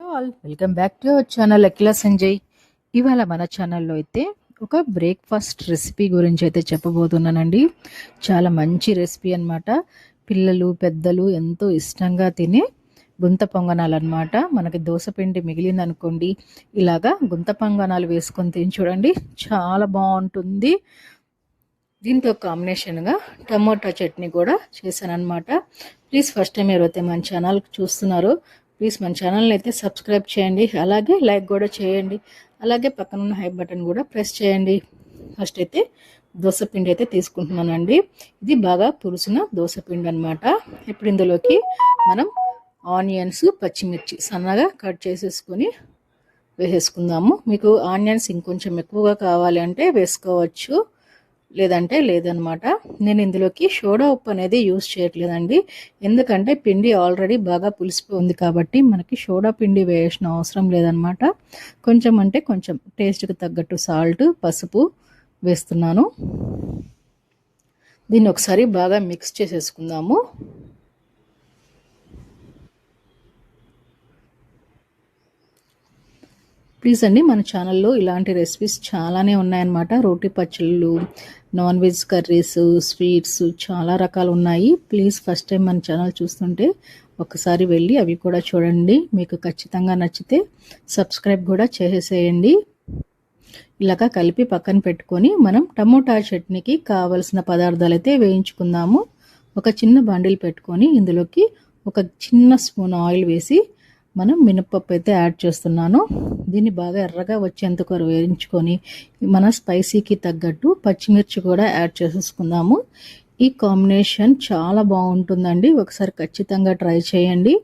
All. Welcome back to our channel Akhila Sanjay. ఇవాళ మన ఛానల్లో అయితే ఒక బ్రేక్ఫాస్ట్ రెసిపీ గురించి అయితే చెప్పబోతున్నానండి. చాలా మంచి రెసిపీ అనమాట పిల్లలు పెద్దలు ఎంతో ఇష్టంగా తినే గుంత పొంగనాలు అనమాట మనకి దోసపిండి మిగిలిందనుకోండి ఇలాగా గుంత పొంగనాలు వేసుకొని తిని చూడండి. చాలా బాగుంటుంది. దీంతో కాంబినేషన్గా టమోటా చట్నీ కూడా చేశానమాట ప్లీజ్ ఫస్ట్ టైం ఎవరైతే మన ఛానల్ చూస్తున్నారో ప్లీజ్ మన ఛానల్ని అయితే సబ్స్క్రైబ్ చేయండి. అలాగే లైక్ కూడా చేయండి. అలాగే పక్కన ఉన్న హై బటన్ కూడా ప్రెస్ చేయండి. ఫస్ట్ అయితే దోసపిండి అయితే తీసుకుంటున్నానండి. ఇది బాగా పులుసిన దోసపిండి అనమాట ఇప్పుడు ఇందులోకి మనం ఆనియన్స్ పచ్చిమిర్చి సన్నగా కట్ చేసేసుకొని వేసేసుకుందాము. మీకు ఆనియన్స్ ఇంకొంచెం ఎక్కువగా కావాలి అంటే వేసుకోవచ్చు. లేదంటే లేదనమాట. నేను ఇందులోకి సోడా ఉప్పు అనేది యూస్ చేయట్లేదండి. ఎందుకంటే పిండి ఆల్రెడీ బాగా పులిసిపోయింది కాబట్టి మనకి సోడా పిండి వేయాల్సిన అవసరం లేదనమాట. కొంచెం అంటే కొంచెం టేస్ట్కి తగ్గట్టు సాల్ట్ పసుపు వేస్తున్నాను. దీన్ని ఒకసారి బాగా మిక్స్ చేసేసుకుందాము. ప్లీజ్ అండి. మన ఛానల్లో ఇలాంటి రెసిపీస్ చాలానే ఉన్నాయన్నమాట. రోటీ పచ్చళ్ళు నాన్ వెజ్ కర్రీస్ స్వీట్స్ చాలా రకాలు ఉన్నాయి. ప్లీజ్ ఫస్ట్ టైం మన ఛానల్ చూస్తుంటే ఒకసారి వెళ్ళి అవి కూడా చూడండి. మీకు ఖచ్చితంగా నచ్చితే సబ్స్క్రైబ్ కూడా చేసేసేయండి. ఇలాగా కలిపి పక్కన పెట్టుకొని మనం టమోటా చట్నీకి కావలసిన పదార్థాలు అయితే వేయించుకుందాము. ఒక చిన్న బండిల్ పెట్టుకొని ఇందులోకి ఒక చిన్న స్పూన్ ఆయిల్ వేసి మనం మినప్పప్పు అయితే యాడ్ చేస్తున్నాను. దీన్ని బాగా ఎర్రగా వచ్చేంత కొరకు వేయించుకొని మన స్పైసీకి తగ్గట్టు పచ్చిమిర్చి కూడా యాడ్ చేసేసుకుందాము. ఈ కాంబినేషన్ చాలా బాగుంటుందండి. ఒకసారి ఖచ్చితంగా ట్రై చేయండి.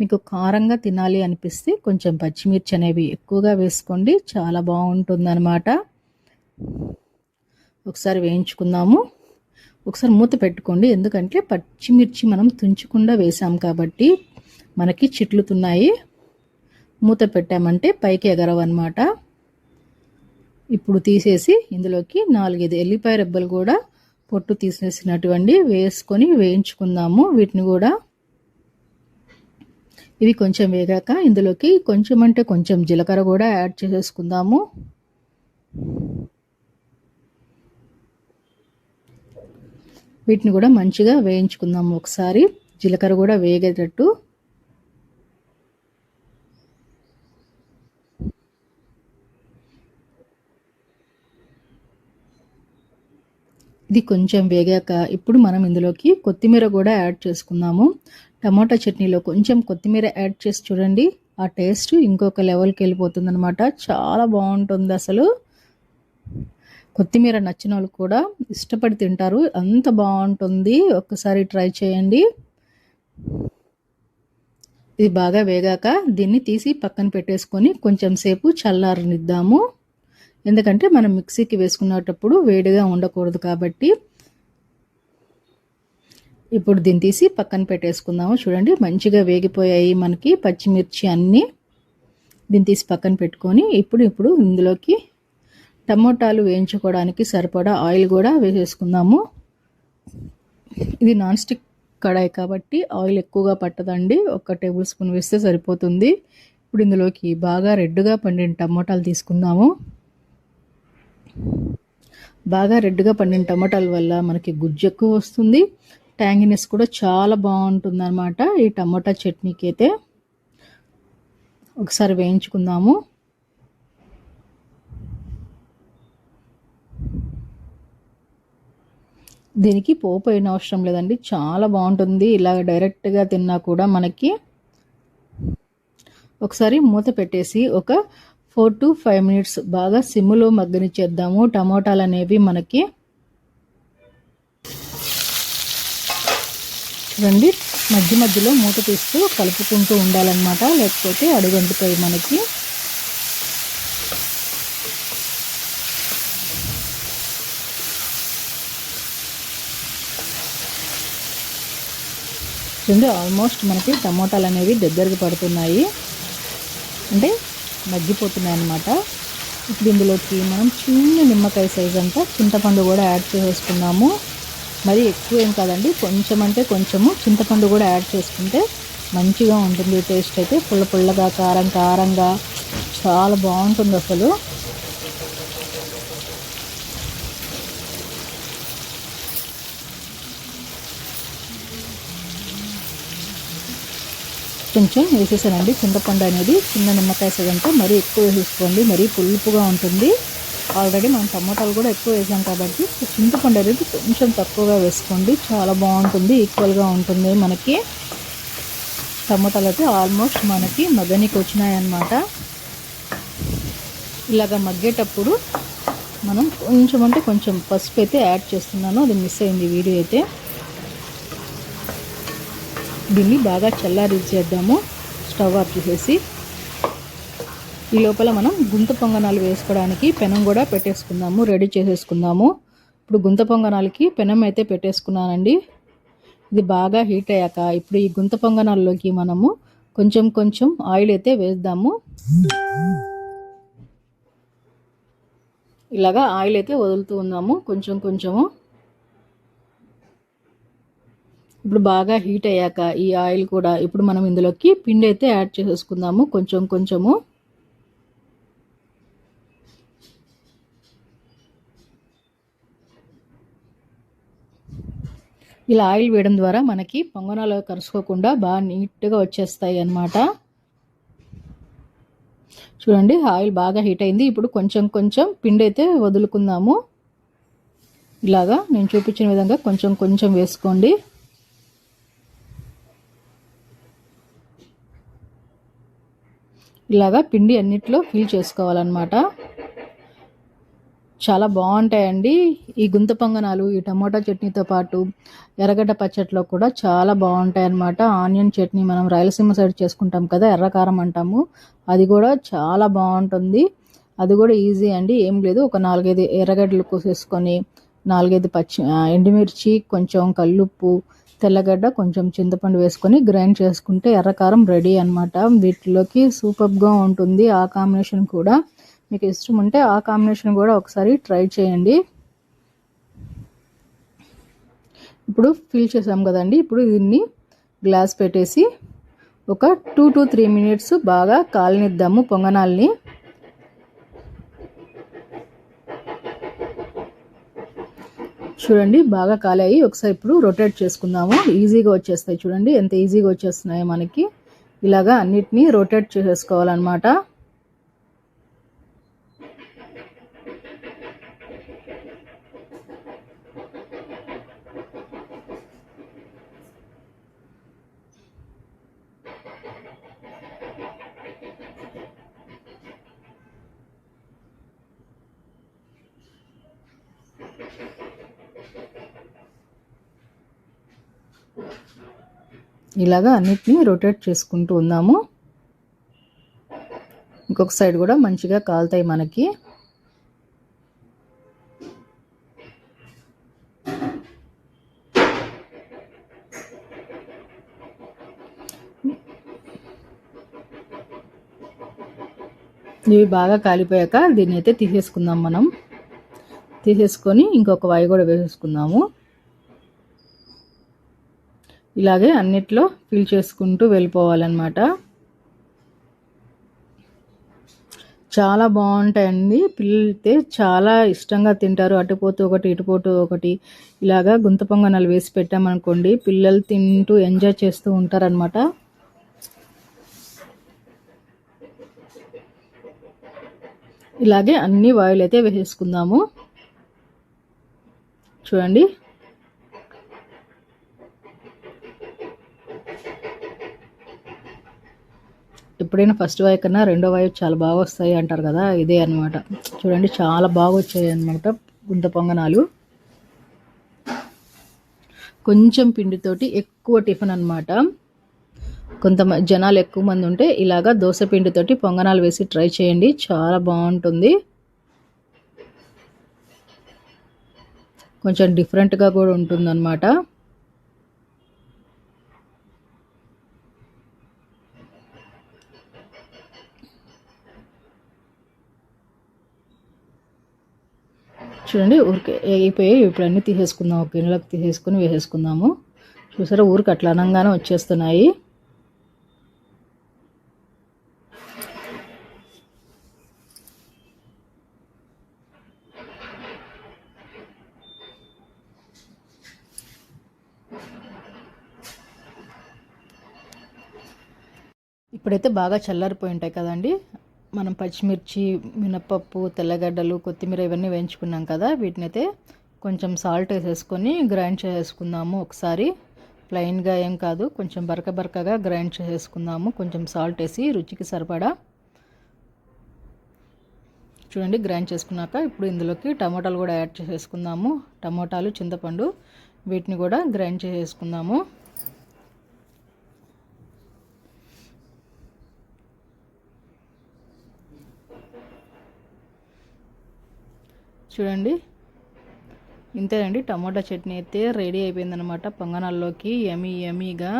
మీకు కారంగా తినాలి అనిపిస్తే కొంచెం పచ్చిమిర్చి అనేవి ఎక్కువగా వేసుకోండి. చాలా బాగుంటుందన్నమాట. ఒకసారి వేయించుకుందాము. ఒకసారి మూత పెట్టుకోండి. ఎందుకంటే పచ్చిమిర్చి మనం తుంచకుండా వేసాం కాబట్టి మనకి చిట్లుతున్నాయి. మూత పెట్టామంటే పైకి ఎగరవన్నమాట. ఇప్పుడు తీసేసి ఇందులోకి నాలుగైదు ఎల్లిపాయ రెబ్బలు కూడా పొట్టు తీసేసినటువంటి వేసుకొని వేయించుకుందాము వీటిని కూడా. ఇవి కొంచెం వేగాక ఇందులోకి కొంచెం అంటే కొంచెం జీలకర్ర కూడా యాడ్ చేసేసుకుందాము. వీటిని కూడా మంచిగా వేయించుకుందాము ఒకసారి. జీలకర్ర కూడా వేగేటట్టు. ఇది కొంచెం వేగాక ఇప్పుడు మనం ఇందులోకి కొత్తిమీర కూడా యాడ్ చేసుకుందాము. టమాటా చట్నీలో కొంచెం కొత్తిమీర యాడ్ చేసి చూడండి. ఆ టేస్ట్ ఇంకొక లెవెల్కి వెళ్ళిపోతుంది అనమాట చాలా బాగుంటుంది అసలు. కొత్తిమీర నచ్చిన వాళ్ళు కూడా ఇష్టపడి తింటారు. అంత బాగుంటుంది. ఒక్కసారి ట్రై చేయండి. ఇది బాగా వేగాక దీన్ని తీసి పక్కన పెట్టేసుకొని కొంచెం సేపు చల్లారనిద్దాము. ఎందుకంటే మనం మిక్సీకి వేసుకునేటప్పుడు వేడిగా ఉండకూడదు కాబట్టి ఇప్పుడు దీన్ని తీసి పక్కన పెట్టేసుకుందాము. చూడండి మంచిగా వేగిపోయాయి మనకి పచ్చిమిర్చి అన్నీ. దీన్ని తీసి పక్కన పెట్టుకొని ఇప్పుడు ఇప్పుడు ఇందులోకి టమోటాలు వేయించుకోవడానికి సరిపడా ఆయిల్ కూడా వేసేసుకుందాము. ఇది నాన్ స్టిక్ కడాయి కాబట్టి ఆయిల్ ఎక్కువగా పట్టదండి. ఒక టేబుల్ స్పూన్ వేస్తే సరిపోతుంది. ఇప్పుడు ఇందులోకి బాగా రెడ్గా పండిన టమోటాలు తీసుకుందాము. బాగా రెడ్గా పండిన టమాటాల వల్ల మనకి గుజ్జు ఎక్కువ వస్తుంది. ట్యాంగినెస్ కూడా చాలా బాగుంటుంది అనమాట ఈ టమాటా చట్నీకి అయితే ఒకసారి వేయించుకుందాము. దీనికి పోపు అయిన అవసరం లేదండి. చాలా బాగుంటుంది. ఇలా డైరెక్ట్గా తిన్నా కూడా మనకి ఒకసారి మూత పెట్టేసి ఒక ఫోర్ టు ఫైవ్ మినిట్స్ బాగా సిమ్లో మగ్గనిచ్చేద్దాము టమోటాలు అనేవి మనకి రండి మధ్య మధ్యలో మూత తీస్తూ కలుపుకుంటూ ఉండాలన్నమాట. లేకపోతే అడుగంటుతాయి మనకి. చూడండి ఆల్మోస్ట్ మనకి టమోటాలు అనేవి దగ్గరకు పడుతున్నాయి. అంటే మగ్గిపోతున్నాయి అన్నమాట ఇప్పుడు ఇందులోకి మనం చిన్న నిమ్మకాయ సైజ్ అంతా చింతపండు కూడా యాడ్ చేసేసుకున్నాము మరి ఎక్కువ ఏం కాదండి కొంచెం అంటే కొంచెము చింతపండు కూడా యాడ్ చేసుకుంటే మంచిగా ఉంటుంది టేస్ట్ అయితే. పుల్ల పుల్లగా కారం కారంగా చాలా బాగుంటుంది అసలు. కొంచెం వేసేసానండి. చింతపండు అనేది చిన్న నిమ్మకాయ సగంతో మరీ ఎక్కువ వేసేసుకోండి మరీ పులుపుగా ఉంటుంది. ఆల్రెడీ మనం టమాటాలు కూడా ఎక్కువ వేసాం కాబట్టి చింతపండు అనేది కొంచెం తక్కువగా వేసుకోండి. చాలా బాగుంటుంది. ఈక్వల్గా ఉంటుంది మనకి. టమాటాలు అయితే ఆల్మోస్ట్ మనకి మగ్గనికి వచ్చినాయన్నమాట. ఇలాగ మగ్గేటప్పుడు మనం కొంచెం అంటే కొంచెం పసుపు అయితే యాడ్ చేస్తున్నాను. అది మిస్ అయింది వీడియో అయితే. దీన్ని బాగా చల్లారిచ్చేద్దాము. స్టవ్ ఆఫ్ చేసేసి ఈ లోపల మనం గుంత పొంగనాలు వేసుకోవడానికి పెనం కూడా పెట్టేసుకుందాము రెడీ చేసేసుకుందాము. ఇప్పుడు గుంత పొంగనాలకి పెనం అయితే పెట్టేసుకున్నానండి. ఇది బాగా హీట్ అయ్యాక ఇప్పుడు ఈ గుంత పొంగనాల్లోకి మనము కొంచెం కొంచెం ఆయిల్ అయితే వేద్దాము. ఇలాగా ఆయిల్ అయితే వదులుతూ ఉన్నాము కొంచెం కొంచెము. ఇప్పుడు బాగా హీట్ అయ్యాక ఈ ఆయిల్ కూడా ఇప్పుడు మనం ఇందులోకి పిండి అయితే యాడ్ చేసేసుకుందాము కొంచెం కొంచెము. ఇలా ఆయిల్ వేయడం ద్వారా మనకి పొంగనాలు కరుసుకోకుండా బాగా నీట్గా వచ్చేస్తాయి అన్నమాట. చూడండి ఆయిల్ బాగా హీట్ అయింది. ఇప్పుడు కొంచెం కొంచెం పిండి అయితే వదులుకుందాము. ఇలాగా నేను చూపించిన విధంగా కొంచెం కొంచెం వేసుకోండి. ఇలాగా పిండి అన్నిట్లో ఫిల్ చేసుకోవాలన్నమాట. చాలా బాగుంటాయండి. ఈ గుంత పొంగనాలు ఈ టమాటా చట్నీతో పాటు ఎర్రగడ్డ పచ్చట్లో కూడా చాలా బాగుంటాయి అన్నమాట ఆనియన్ చట్నీ మనం రాయలసీమ సైడ్ చేసుకుంటాం కదా ఎర్రకారం అంటాము. అది కూడా చాలా బాగుంటుంది. అది కూడా ఈజీ అండి. ఏం లేదు ఒక నాలుగైదు ఎర్రగడ్డలు కోసేసుకొని నాలుగైదు పచ్చి ఎండుమిర్చి కొంచెం కల్లుప్పు తెల్లగడ్డ కొంచెం చింతపండు వేసుకొని గ్రైండ్ చేసుకుంటే ఎర్రకారం రెడీ అనమాట వీటిలోకి సూపర్గా ఉంటుంది ఆ కాంబినేషన్ కూడా. మీకు ఇష్టం ఉంటే ఆ కాంబినేషన్ కూడా ఒకసారి ట్రై చేయండి. ఇప్పుడు ఫిల్ చేసాం కదండి. ఇప్పుడు దీన్ని గ్లాస్ పెట్టేసి ఒక టూ టు త్రీ మినిట్స్ బాగా కాలనిద్దాము పొంగనాల్ని. చూడండి బాగా కాలాయి ఒకసారి ఇప్పుడు రొటేట్ చేసుకుందాము. ఈజీగా వచ్చేస్తాయి చూడండి ఎంత ఈజీగా వచ్చేస్తున్నాయో మనకి. ఇలాగా అన్నిటినీ రొటేట్ చేసేసుకోవాలన్నమాట ఇలాగా అన్నిటినీ రొటేట్ చేసుకుంటూ ఉందాము. ఇంకొక సైడ్ కూడా మంచిగా కాలుతాయి మనకి. ఇవి బాగా కాలిపోయాక దీన్ని అయితే తీసేసుకుందాం మనం. తీసేసుకొని ఇంకొక వాయి కూడా వేసేసుకుందాము. ఇలాగే అన్నిట్లో ఫిల్ చేసుకుంటూ వెళ్ళిపోవాలన్నమాట. చాలా బాగుంటాయండి. పిల్లలైతే చాలా ఇష్టంగా తింటారు. అటుపోతూ ఒకటి ఇటుపోతూ ఒకటి. ఇలాగా గుంత పొంగనాలు వేసి పెట్టామనుకోండి పిల్లలు తింటూ ఎంజాయ్ చేస్తూ ఉంటారనమాట ఇలాగే అన్ని వాయిల్ అయితే వేసేసుకుందాము. చూడండి. ఎప్పుడైనా ఫస్ట్ వైవ్ కన్నా రెండో వైవ్ చాలా బాగా వస్తాయి అంటారు కదా ఇదే అనమాట చూడండి చాలా బాగా వచ్చాయి అనమాట గుంత పొంగనాలు. కొంచెం పిండితోటి ఎక్కువ టిఫిన్ అనమాట కొంత జనాలు ఎక్కువ మంది ఉంటే ఇలాగా దోశ పిండితోటి పొంగనాలు వేసి ట్రై చేయండి చాలా బాగుంటుంది. కొంచెం డిఫరెంట్గా కూడా ఉంటుందన్నమాట. చూడండి ఊరికే అయిపోయి ఇప్పుడు అన్నీ తీసేసుకుందాం. ఒక గిన్నెలకు తీసేసుకుని వేసేసుకుందాము. చూసారా ఊరికి అట్లా అనంగానే వచ్చేస్తున్నాయి. ఇప్పుడైతే బాగా చల్లారిపోయి ఉంటాయి కదండి. మనం పచ్చిమిర్చి మినపప్పు తెల్లగడ్డలు కొత్తిమీర ఇవన్నీ వేయించుకున్నాం కదా వీటిని అయితే కొంచెం సాల్ట్ వేసేసుకొని గ్రైండ్ చేసేసుకుందాము ఒకసారి. ప్లెయిన్గా ఏం కాదు కొంచెం బరక బరకగా గ్రైండ్ చేసుకుందాము. కొంచెం సాల్ట్ వేసి రుచికి సరిపడా. చూడండి గ్రైండ్ చేసుకున్నాక ఇప్పుడు ఇందులోకి టమోటాలు కూడా యాడ్ చేసేసుకుందాము. టమోటాలు చింతపండు వీటిని కూడా గ్రైండ్ చేసేసుకుందాము చూడండి. ఇంతేనండి టమోటా చట్నీ అయితే రెడీ అయిపోయిందనమాట పొంగనాల్లోకి. ఎమీ ఎమీగా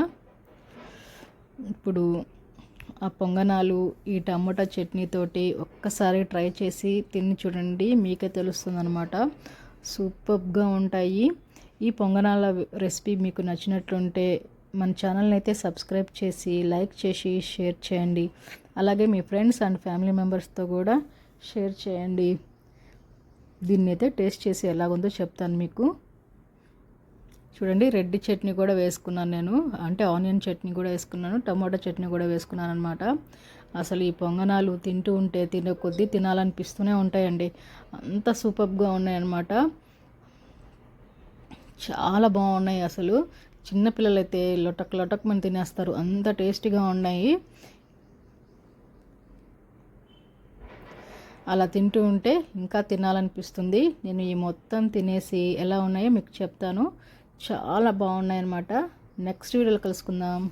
ఇప్పుడు ఆ పొంగనాలు ఈ టమోటా చట్నీతోటి ఒక్కసారి ట్రై చేసి తిని చూడండి మీకే తెలుస్తుంది అనమాట సూపర్గా ఉంటాయి. ఈ పొంగనాల రెసిపీ మీకు నచ్చినట్లుంటే మన ఛానల్ని అయితే సబ్స్క్రైబ్ చేసి లైక్ చేసి షేర్ చేయండి. అలాగే మీ ఫ్రెండ్స్ అండ్ ఫ్యామిలీ మెంబర్స్తో కూడా షేర్ చేయండి. దీన్ని అయితే టేస్ట్ చేసి ఎలాగుందో చెప్తాను మీకు. చూడండి రెడ్ చట్నీ కూడా వేసుకున్నాను నేను. అంటే ఆనియన్ చట్నీ కూడా వేసుకున్నాను టమాటో చట్నీ కూడా వేసుకున్నాను అనమాట అసలు ఈ పొంగనాలు తింటూ ఉంటే తినే కొద్దీ తినాలనిపిస్తూనే ఉంటాయండి. అంత సూపర్గా ఉన్నాయన్నమాట. చాలా బాగున్నాయి అసలు. చిన్నపిల్లలైతే లొటక్ లొటక్ మని తినేస్తారు. అంత టేస్టీగా ఉన్నాయి. అలా తింటూ ఉంటే ఇంకా తినాలనిపిస్తుంది. నేను ఈ మొత్తం తినేసి ఎలా ఉన్నాయో మీకు చెప్తాను. చాలా బాగున్నాయి అన్నమాట నెక్స్ట్ వీడియోలో కలుసుకుందాం.